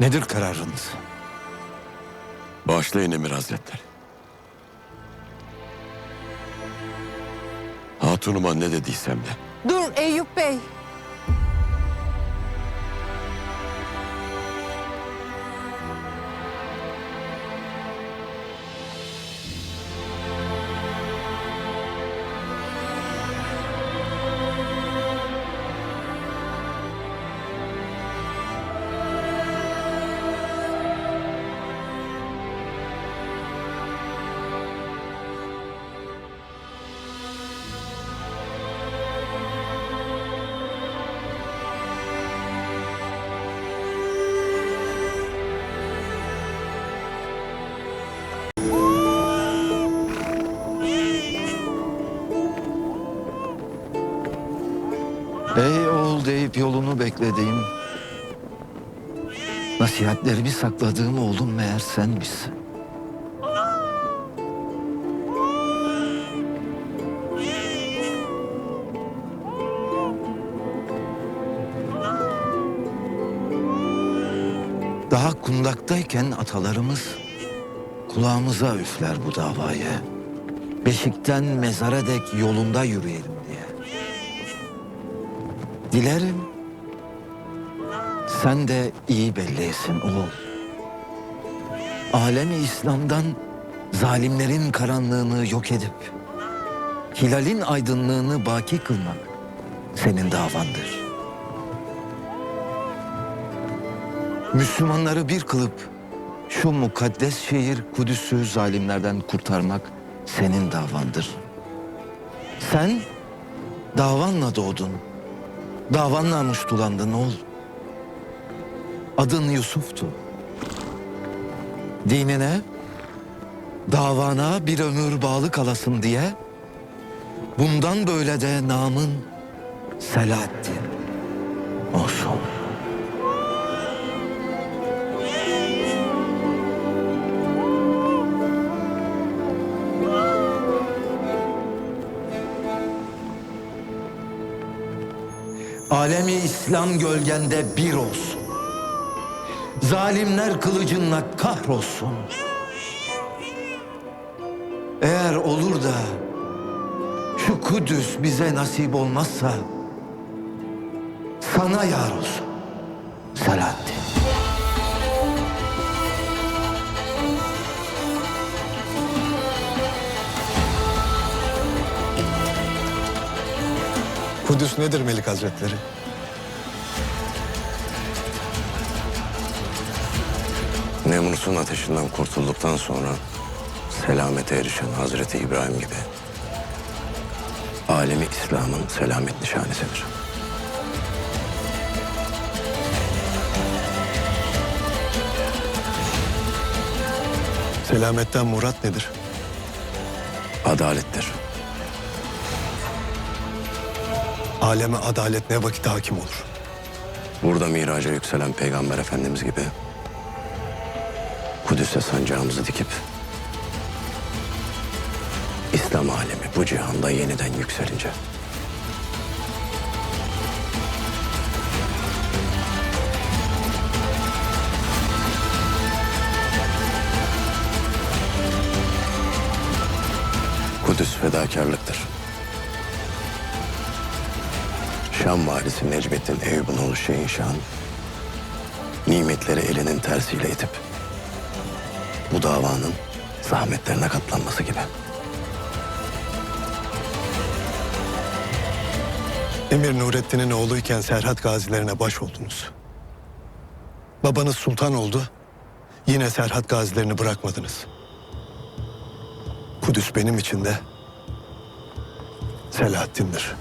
Nedir kararınız? Bağışlayın Emir Hazretleri. Hatunuma ne dediysem de Dur Eyüp Bey. Ey oğul deyip yolunu beklediğim, nasihatlerimi sakladığım oğlum meğer sen misin? Daha kundaktayken atalarımız kulağımıza üfler bu davayı. Beşikten mezara dek yolunda yürüyelim diye. Dilerim sen de iyi bellisin oğul. Alemi İslam'dan zalimlerin karanlığını yok edip hilalin aydınlığını baki kılmak senin davandır. Müslümanları bir kılıp şu mukaddes şehir Kudüs'ü zalimlerden kurtarmak senin davandır. Sen davanla doğdun. Davanla muştulandın oğul. Adın Yusuf'tu. Dinine, davana bir ömür bağlı kalasın diye bundan böyle de namın Selahattin olsun. Alemi İslam gölgende bir olsun. Zalimler kılıcınla kahrolsun. Eğer olur da şu Kudüs bize nasip olmazsa sana yar olsun. Selahattin. Kudüs nedir Melik Hazretleri? Nemrut'un ateşinden kurtulduktan sonra selamete erişen Hazreti İbrahim gibi alemi İslam'ın selamet nişanesidir. Selametten murat nedir? Adalettir. Aleme adalet ne vakit hakim olur? Burada miraca yükselen Peygamber Efendimiz gibi Kudüs'e sancağımızı dikip İslam alemi bu cihanda yeniden yükselince Kudüs fedakarlıktır. Şam valisi Necmettin Eyüp'ün oğlu Şeyin Şah'ın nimetleri elinin tersiyle itip bu davanın zahmetlerine katlanması gibi. Emir Nurettin'in oğluyken Serhat gazilerine baş oldunuz. Babanız sultan oldu. Yine Serhat gazilerini bırakmadınız. Kudüs benim için de Selahattin'dir.